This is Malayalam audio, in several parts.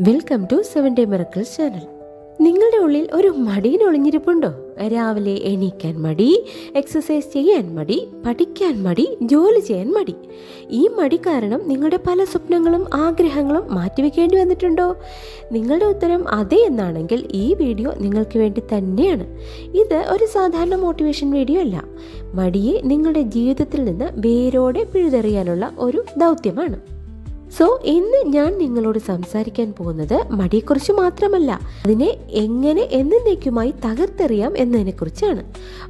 Welcome to seven day miracles channel നിങ്ങളുടെ ഉള്ളിൽ ഒരു മടിയിൽ ഒളിഞ്ഞിരിപ്പുണ്ടോ? രാവിലെ എണീക്കാൻ മടി എക്സസൈസ് ചെയ്യാൻ മടി പഠിക്കാൻ മടി ജോലി ചെയ്യാൻ മടി. ഈ മടി കാരണം നിങ്ങളുടെ പല സ്വപ്നങ്ങളും ആഗ്രഹങ്ങളും മാറ്റിവെക്കേണ്ടി വന്നിട്ടുണ്ടോ? നിങ്ങളുടെ ഉത്തരം അതെ എന്നാണെങ്കിൽ ഈ വീഡിയോ നിങ്ങൾക്ക് വേണ്ടി തന്നെയാണ്. ഇത് ഒരു സാധാരണ മോട്ടിവേഷൻ വീഡിയോ അല്ല. മടിയെ നിങ്ങളുടെ ജീവിതത്തിൽ നിന്ന് വേരോടെ പിഴുതെറിയാനുള്ള ഒരു ദൗത്യമാണ്. സോ ഇന്ന് ഞാൻ നിങ്ങളോട് സംസാരിക്കാൻ പോകുന്നത് മടിയെക്കുറിച്ച് മാത്രമല്ല. അതിനെ എങ്ങനെ എന്നേക്കുമായി തകർത്തെറിയാം എന്നതിനെക്കുറിച്ചാണ്.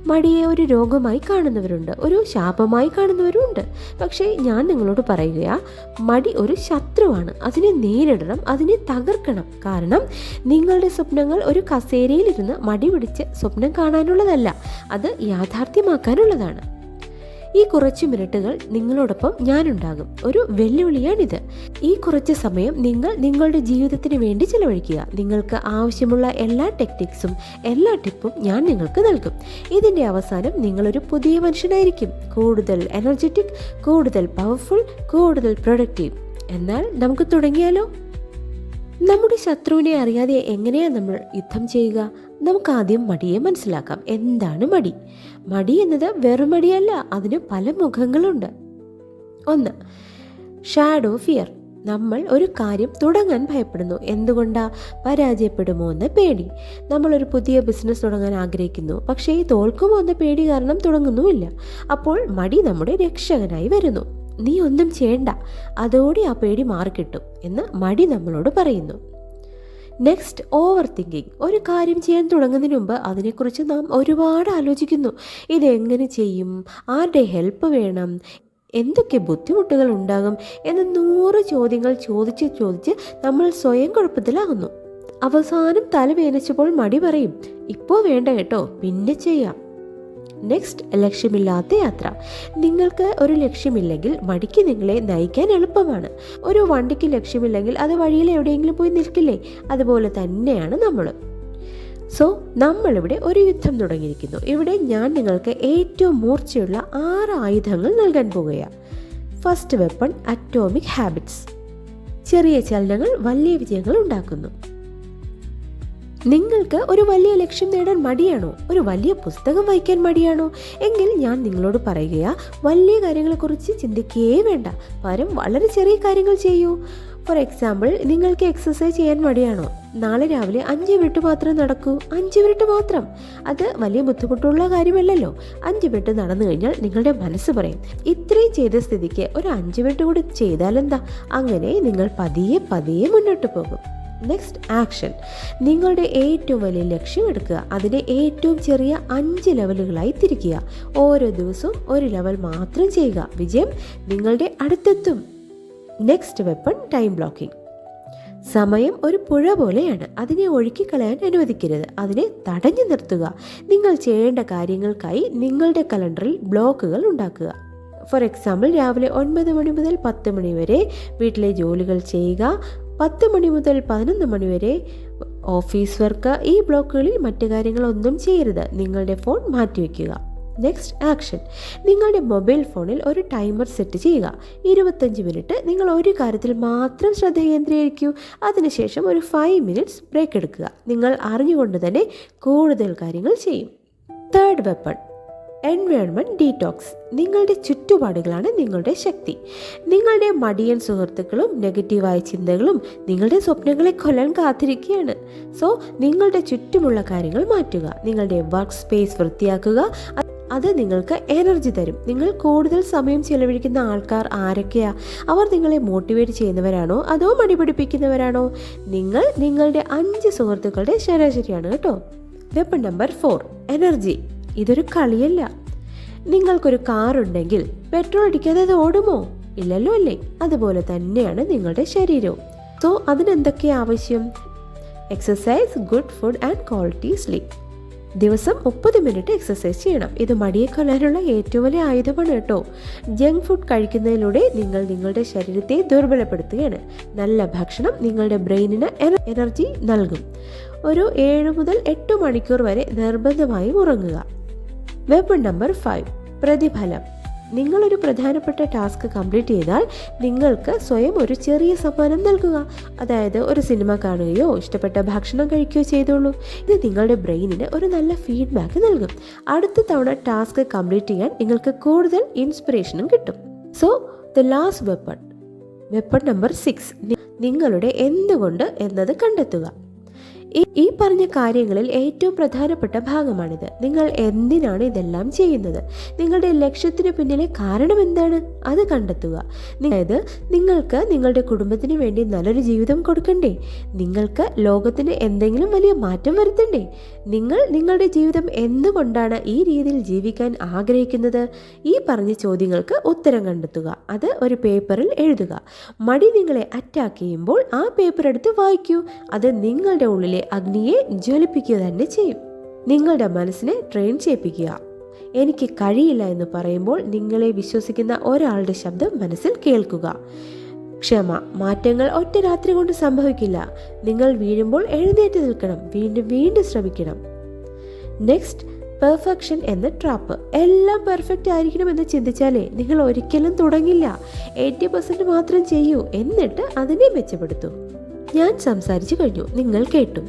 മടിയെ ഒരു രോഗമായി കാണുന്നവരുണ്ട് ഒരു ശാപമായി കാണുന്നവരുണ്ട് പക്ഷേ ഞാൻ നിങ്ങളോട് പറയുക മടി ഒരു ശത്രുവാണ്. അതിനെ നേരിടണം അതിനെ തകർക്കണം. കാരണം നിങ്ങളുടെ സ്വപ്നങ്ങൾ ഒരു കസേരയിലിരുന്ന് മടി പിടിച്ച് സ്വപ്നം കാണാനുള്ളതല്ല. അത് യാഥാർത്ഥ്യമാക്കാനുള്ളതാണ്. ഈ കുറച്ച് മിനിറ്റുകൾ നിങ്ങളോടൊപ്പം ഞാനുണ്ടാകും. ഒരു വെല്ലുവിളിയാണിത്. ഈ കുറച്ച് സമയം നിങ്ങൾ നിങ്ങളുടെ ജീവിതത്തിന് വേണ്ടി ചിലവഴിക്കുക. നിങ്ങൾക്ക് ആവശ്യമുള്ള എല്ലാ ടെക്നിക്സും എല്ലാ ടിപ്പും ഞാൻ നിങ്ങൾക്ക് നൽകും. ഇതിന്റെ അവസാനം നിങ്ങളൊരു പുതിയ മനുഷ്യനായിരിക്കും. കൂടുതൽ എനർജറ്റിക് കൂടുതൽ പവർഫുൾ കൂടുതൽ പ്രൊഡക്റ്റീവ് എന്നാൽ നമുക്ക് തുടങ്ങിയാലോ? നമ്മുടെ ശത്രുവിനെ അറിയാതെ എങ്ങനെയാണ് നമ്മൾ യുദ്ധം ചെയ്യുക? നമുക്ക് ആദ്യം മടിയെ മനസ്സിലാക്കാം. എന്താണ് മടി? മടി എന്നത് വെറും മടിയല്ല അതിന് പല മുഖങ്ങളുണ്ട്. ഒന്ന് ഷാഡോ ഫിയർ നമ്മൾ ഒരു കാര്യം തുടങ്ങാൻ ഭയപ്പെടുന്നു. എന്തുകൊണ്ടാ? പരാജയപ്പെടുമോ എന്ന പേടി. നമ്മൾ ഒരു പുതിയ ബിസിനസ് തുടങ്ങാൻ ആഗ്രഹിക്കുന്നു. പക്ഷേ ഈ തോൽക്കുമോ എന്ന പേടി കാരണം തുടങ്ങുന്നുമില്ല. അപ്പോൾ മടി നമ്മുടെ രക്ഷകനായി വരുന്നു. നീ ഒന്നും ചെയ്യണ്ട. അതോടെ ആ പേടി മാറിക്കിട്ടും എന്ന് മടി നമ്മളോട് പറയുന്നു. നെക്സ്റ്റ് ഓവർ തിങ്കിങ് ഒരു കാര്യം ചെയ്യാൻ തുടങ്ങുന്നതിന് മുമ്പ് അതിനെക്കുറിച്ച് നാം ഒരുപാട് ആലോചിക്കുന്നു. ഇതെങ്ങനെ ചെയ്യും? ആരുടെ ഹെൽപ്പ് വേണം? എന്തൊക്കെ ബുദ്ധിമുട്ടുകൾ ഉണ്ടാകും? എന്ന നൂറ് ചോദ്യങ്ങൾ ചോദിച്ച് ചോദിച്ച് നമ്മൾ സ്വയം കുഴപ്പത്തിലാകുന്നു. അവസാനം തല വേനച്ചപ്പോൾ മടി പറയും ഇപ്പോൾ വേണ്ട കേട്ടോ പിന്നെ ചെയ്യാം. നെക്സ്റ്റ് ലക്ഷ്യമില്ലാത്ത യാത്ര. നിങ്ങൾക്ക് ഒരു ലക്ഷ്യമില്ലെങ്കിൽ വടിക്ക് നിങ്ങളെ നയിക്കാൻ എളുപ്പമാണ്. ഒരു വണ്ടിക്ക് ലക്ഷ്യമില്ലെങ്കിൽ അത് വഴിയിൽ എവിടെയെങ്കിലും പോയി നിൽക്കില്ലേ? അതുപോലെ തന്നെയാണ് നമ്മൾ സോ നമ്മളിവിടെ ഒരു യുദ്ധം തുടങ്ങിയിരിക്കുന്നു. ഇവിടെ ഞാൻ നിങ്ങൾക്ക് ഏറ്റവും മൂർച്ചയുള്ള ആറ് ആയുധങ്ങൾ നൽകാൻ പോകുകയാണ് ഫസ്റ്റ് വെപ്പൺ അറ്റോമിക് ഹാബിറ്റ്സ് ചെറിയ ചലനങ്ങൾ വലിയ വിജയങ്ങൾ ഉണ്ടാക്കുന്നു. നിങ്ങൾക്ക് ഒരു വലിയ ലക്ഷ്യം നേടാൻ മടിയാണോ? ഒരു വലിയ പുസ്തകം വായിക്കാൻ മടിയാണോ? എങ്കിൽ ഞാൻ നിങ്ങളോട് പറയുകയാ വലിയ കാര്യങ്ങളെക്കുറിച്ച് ചിന്തിക്കുകയേ വേണ്ട. പകരം വളരെ ചെറിയ കാര്യങ്ങൾ ചെയ്യൂ. ഫോർ എക്സാമ്പിൾ നിങ്ങൾക്ക് എക്സസൈസ് ചെയ്യാൻ മടിയാണോ? നാളെ രാവിലെ അഞ്ച് മിനിറ്റ് മാത്രം നടക്കൂ. അഞ്ച് മിനിറ്റ് മാത്രം. അത് വലിയ ബുദ്ധിമുട്ടുള്ള കാര്യമല്ലല്ലോ. അഞ്ച് മിനിറ്റ് നടന്നു കഴിഞ്ഞാൽ നിങ്ങളുടെ മനസ്സ് പറയും ഇത്രയും ചെയ്ത സ്ഥിതിക്ക് ഒരു അഞ്ച് മിനിറ്റ് കൂടി ചെയ്താലെന്താ? അങ്ങനെ നിങ്ങൾ പതിയെ പതിയെ മുന്നോട്ട് പോകും. നെക്സ്റ്റ് ആക്ഷൻ നിങ്ങളുടെ ഏറ്റവും വലിയ ലക്ഷ്യം എടുക്കുക. അതിനെ ഏറ്റവും ചെറിയ അഞ്ച് ലെവലുകളായി തിരിക്കുക. ഓരോ ദിവസവും ഒരു ലെവൽ മാത്രം ചെയ്യുക. വിജയം നിങ്ങളുടെ അടുത്തെത്തും. നെക്സ്റ്റ് വെപ്പൺ ടൈം ബ്ലോക്കിംഗ് സമയം ഒരു പുഴ പോലെയാണ്. അതിനെ ഒഴുക്കിക്കളയാൻ അനുവദിക്കരുത്. അതിനെ തടഞ്ഞു നിർത്തുക. നിങ്ങൾ ചെയ്യേണ്ട കാര്യങ്ങൾക്കായി നിങ്ങളുടെ കലണ്ടറിൽ ബ്ലോക്കുകൾ ഉണ്ടാക്കുക. ഫോർ എക്സാമ്പിൾ രാവിലെ ഒൻപത് മണി മുതൽ പത്ത് മണി വരെ വീട്ടിലെ ജോലികൾ ചെയ്യുക. പത്ത് മണി മുതൽ പതിനൊന്ന് മണി വരെ. ഓഫീസ് വർക്ക് ഈ ബ്ലോക്കുകളിൽ മറ്റു കാര്യങ്ങളൊന്നും ചെയ്യരുത്. നിങ്ങളുടെ ഫോൺ മാറ്റിവെക്കുക നെക്സ്റ്റ് ആക്ഷൻ. നിങ്ങളുടെ മൊബൈൽ ഫോണിൽ ഒരു ടൈമർ സെറ്റ് ചെയ്യുക. ഇരുപത്തഞ്ച് മിനിറ്റ് നിങ്ങൾ ഒരു കാര്യത്തിൽ മാത്രം ശ്രദ്ധ കേന്ദ്രീകരിക്കൂ. അതിനുശേഷം ഒരു ഫൈവ് മിനിറ്റ്സ് ബ്രേക്ക് എടുക്കുക. നിങ്ങൾ അറിഞ്ഞുകൊണ്ട് തന്നെ കൂടുതൽ കാര്യങ്ങൾ ചെയ്യും. തേർഡ് വെപ്പൺ എൻവയോൺമെന്റ് ഡീറ്റോക്സ് നിങ്ങളുടെ ചുറ്റുപാടുകളാണ് നിങ്ങളുടെ ശക്തി. നിങ്ങളുടെ മടിയൻ സുഹൃത്തുക്കളും നെഗറ്റീവായ ചിന്തകളും നിങ്ങളുടെ സ്വപ്നങ്ങളെ കൊല്ലാൻ കാത്തിരിക്കുകയാണ്. സോ നിങ്ങളുടെ ചുറ്റുമുള്ള കാര്യങ്ങൾ മാറ്റുക. നിങ്ങളുടെ വർക്ക് സ്പേസ് വൃത്തിയാക്കുക. അത് നിങ്ങൾക്ക് എനർജി തരും. നിങ്ങൾ കൂടുതൽ സമയം ചെലവഴിക്കുന്ന ആൾക്കാർ ആരൊക്കെയാ? അവർ നിങ്ങളെ മോട്ടിവേറ്റ് ചെയ്യുന്നവരാണോ? അതോ മടിപിടിപ്പിക്കുന്നവരാണോ? നിങ്ങൾ നിങ്ങളുടെ അഞ്ച് സുഹൃത്തുക്കളുടെ ശരാശരിയാണ് കേട്ടോ. വെപ്പൺ നമ്പർ ഫോർ എനർജി ഇതൊരു കളിയല്ല. നിങ്ങൾക്കൊരു കാർ ഉണ്ടെങ്കിൽ പെട്രോൾ അടിക്കാതെ അത് ഓടുമോ? ഇല്ലല്ലോ അല്ലേ? അതുപോലെ തന്നെയാണ് നിങ്ങളുടെ ശരീരവും. സോ അതിനെന്തൊക്കെ ആവശ്യം? Exercise good food and quality sleep ദിവസം മുപ്പത് മിനിറ്റ് എക്സസൈസ് ചെയ്യണം. ഇത് മടിയെ കൊല്ലാനുള്ള ഏറ്റവും വലിയ ആയുധമാണ് കേട്ടോ. ജങ്ക് ഫുഡ് കഴിക്കുന്നതിലൂടെ നിങ്ങൾ നിങ്ങളുടെ ശരീരത്തെ ദുർബലപ്പെടുത്തുകയാണ്. നല്ല ഭക്ഷണം നിങ്ങളുടെ ബ്രെയിനിന് എനർജി നൽകും. ഒരു ഏഴ് മുതൽ എട്ട് മണിക്കൂർ വരെ നിർബന്ധമായും ഉറങ്ങുക. വെപ്പൺ നമ്പർ ഫൈവ് പ്രതിഫലം. നിങ്ങളൊരു പ്രധാനപ്പെട്ട ടാസ്ക് കംപ്ലീറ്റ് ചെയ്താൽ നിങ്ങൾക്ക് സ്വയം ഒരു ചെറിയ സമ്മാനം നൽകുക. അതായത് ഒരു സിനിമ കാണുകയോ ഇഷ്ടപ്പെട്ട ഭക്ഷണം കഴിക്കുകയോ ചെയ്തോളൂ. ഇത് നിങ്ങളുടെ ബ്രെയിനിന് ഒരു നല്ല ഫീഡ്ബാക്ക് നൽകും. അടുത്ത തവണ ടാസ്ക് കംപ്ലീറ്റ് ചെയ്യാൻ നിങ്ങൾക്ക് കൂടുതൽ ഇൻസ്പിറേഷനും കിട്ടും. So the last weapon weapon number six നിങ്ങളുടെ എന്തുകൊണ്ട് എന്നത് കണ്ടെത്തുക. ഈ പറഞ്ഞ കാര്യങ്ങളിൽ ഏറ്റവും പ്രധാനപ്പെട്ട ഭാഗമാണിത്. നിങ്ങൾ എന്തിനാണ് ഇതെല്ലാം ചെയ്യുന്നത്? നിങ്ങളുടെ ലക്ഷ്യത്തിന് പിന്നിലെ കാരണം എന്താണ്? അത് കണ്ടെത്തുക. അതായത് നിങ്ങൾക്ക് നിങ്ങളുടെ കുടുംബത്തിന് വേണ്ടി നല്ലൊരു ജീവിതം കൊടുക്കണ്ടേ? നിങ്ങൾക്ക് ലോകത്തിന് എന്തെങ്കിലും വലിയ മാറ്റം വരുത്തണ്ടേ? നിങ്ങൾ നിങ്ങളുടെ ജീവിതം എന്തുകൊണ്ടാണ് ഈ രീതിയിൽ ജീവിക്കാൻ ആഗ്രഹിക്കുന്നത്? ഈ പറഞ്ഞ ചോദ്യങ്ങൾക്ക് ഉത്തരം കണ്ടെത്തുക. അത് ഒരു പേപ്പറിൽ എഴുതുക. മടി നിങ്ങളെ അറ്റാക്ക് ചെയ്യുമ്പോൾ ആ പേപ്പർ എടുത്ത് വായിക്കൂ. അത് നിങ്ങളുടെ ഉള്ളിലെ അഗ്നിയെ ജ്വലിപ്പിക്കുക തന്നെ ചെയ്യും. നിങ്ങളുടെ മനസ്സിനെ ട്രെയിൻ ചെയ്യിപ്പിക്കുക. എനിക്ക് കഴിയില്ല എന്ന് പറയുമ്പോൾ നിങ്ങളെ വിശ്വസിക്കുന്ന ഒരാളുടെ ശബ്ദം മനസ്സിൽ കേൾക്കുക. ക്ഷമ മാറ്റങ്ങൾ ഒറ്റ രാത്രി കൊണ്ട് സംഭവിക്കില്ല. നിങ്ങൾ വീഴുമ്പോൾ എഴുന്നേറ്റ് നിൽക്കണം. വീണ്ടും വീണ്ടും ശ്രമിക്കണം. നെക്സ്റ്റ് പെർഫെക്ഷൻ എന്ന ട്രാപ്പ് എല്ലാം പെർഫെക്റ്റ് ആയിരിക്കണം എന്ന് ചിന്തിച്ചാലേ നിങ്ങൾ ഒരിക്കലും തുടങ്ങില്ല. എയ്റ്റി പെർസെന്റ് മാത്രം ചെയ്യൂ. എന്നിട്ട് അതിനെ മെച്ചപ്പെടുത്തൂ. ഞാൻ സംസാരിച്ചു കഴിഞ്ഞു. നിങ്ങൾ കേട്ടു.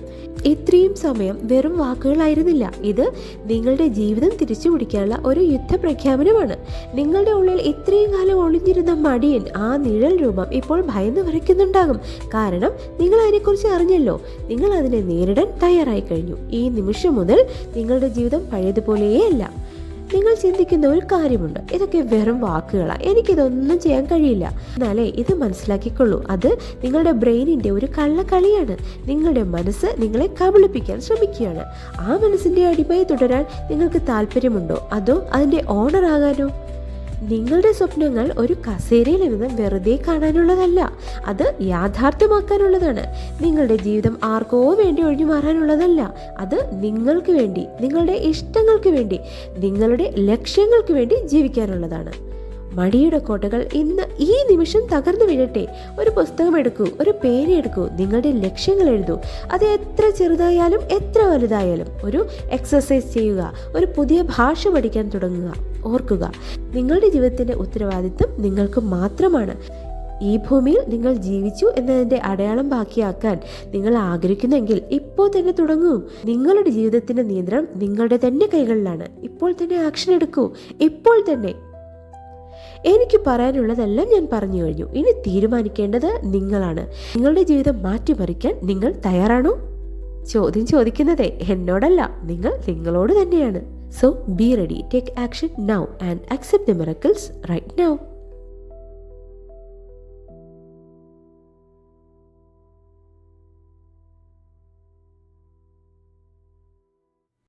ഇത്രയും സമയം വെറും വാക്കുകളായിരുന്നില്ല. ഇത് നിങ്ങളുടെ ജീവിതം തിരിച്ചു പിടിക്കാനുള്ള ഒരു യുദ്ധപ്രഖ്യാപനമാണ്. നിങ്ങളുടെ ഉള്ളിൽ ഇത്രയും കാലം ഒളിഞ്ഞിരുന്ന മടിയൻ ആ നിഴൽ രൂപം ഇപ്പോൾ ഭയന്ന് വരയ്ക്കുന്നുണ്ടാകും കാരണം നിങ്ങൾ അതിനെക്കുറിച്ച് അറിഞ്ഞല്ലോ. നിങ്ങൾ അതിനെ നേരിടാൻ തയ്യാറായി കഴിഞ്ഞു. ഈ നിമിഷം മുതൽ നിങ്ങളുടെ ജീവിതം പഴയതുപോലെയേ അല്ല. നിങ്ങൾ ചിന്തിക്കുന്ന ഒരു കാര്യമുണ്ട്. ഇതൊക്കെ വെറും വാക്കുകളാണ് എനിക്കിതൊന്നും ചെയ്യാൻ കഴിയില്ല. എന്നാലേ ഇത് മനസ്സിലാക്കിക്കൊള്ളൂ. അത് നിങ്ങളുടെ ബ്രെയിനിന്റെ ഒരു കള്ളക്കളിയാണ്. നിങ്ങളുടെ മനസ്സ് നിങ്ങളെ കബളിപ്പിക്കാൻ ശ്രമിക്കുകയാണ്. ആ മനസ്സിന്റെ അടിമയെ തുടരാൻ നിങ്ങൾക്ക് താല്പര്യമുണ്ടോ? അതോ അതിന്റെ ഓണറാകാനോ നിങ്ങളുടെ സ്വപ്നങ്ങൾ ഒരു കസേരയിൽ ഇരുന്ന് വെറുതെ കാണാനുള്ളതല്ല. അത് യാഥാർത്ഥ്യമാക്കാനുള്ളതാണ്. നിങ്ങളുടെ ജീവിതം ആർക്കോ വേണ്ടി ഒഴിഞ്ഞു മാറാനുള്ളതല്ല. അത് നിങ്ങൾക്ക് വേണ്ടി നിങ്ങളുടെ ഇഷ്ടങ്ങൾക്ക് വേണ്ടി നിങ്ങളുടെ ലക്ഷ്യങ്ങൾക്ക് വേണ്ടി ജീവിക്കാനുള്ളതാണ്. മടിയുടെ കോട്ടകൾ ഇന്ന് ഈ നിമിഷം തകർന്നു വീഴട്ടെ. ഒരു പുസ്തകം എടുക്കൂ ഒരു പേന എടുക്കൂ നിങ്ങളുടെ ലക്ഷ്യങ്ങൾ എഴുതൂ. അത് എത്ര ചെറുതായാലും എത്ര വലുതായാലും ഒരു എക്സസൈസ് ചെയ്യുക ഒരു പുതിയ ഭാഷ പഠിക്കാൻ തുടങ്ങുക. ഓർക്കുക. നിങ്ങളുടെ ജീവിതത്തിന്റെ ഉത്തരവാദിത്വം നിങ്ങൾക്ക് മാത്രമാണ്. ഈ ഭൂമിയിൽ നിങ്ങൾ ജീവിച്ചു എന്നതിന്റെ അടയാളം ബാക്കിയാക്കാൻ നിങ്ങൾ ആഗ്രഹിക്കുന്നെങ്കിൽ ഇപ്പോൾ തന്നെ തുടങ്ങൂ. നിങ്ങളുടെ ജീവിതത്തിന്റെ നിയന്ത്രണം നിങ്ങളുടെ തന്നെ കൈകളിലാണ്. ഇപ്പോൾ തന്നെ ആക്ഷൻ എടുക്കൂ. ഇപ്പോൾ തന്നെ. എനിക്ക് പറയാനുള്ളതെല്ലാം ഞാൻ പറഞ്ഞു കഴിഞ്ഞു. ഇനി തീരുമാനിക്കേണ്ടത് നിങ്ങളാണ്. നിങ്ങളുടെ ജീവിതം മാറ്റിമറിക്കാൻ നിങ്ങൾ തയ്യാറാണോ? ചോദ്യം ചോദിക്കുന്നതേ എന്നോടല്ല. നിങ്ങൾ നിങ്ങളോട് തന്നെയാണ്. So be ready, take action now, and accept the miracles right now.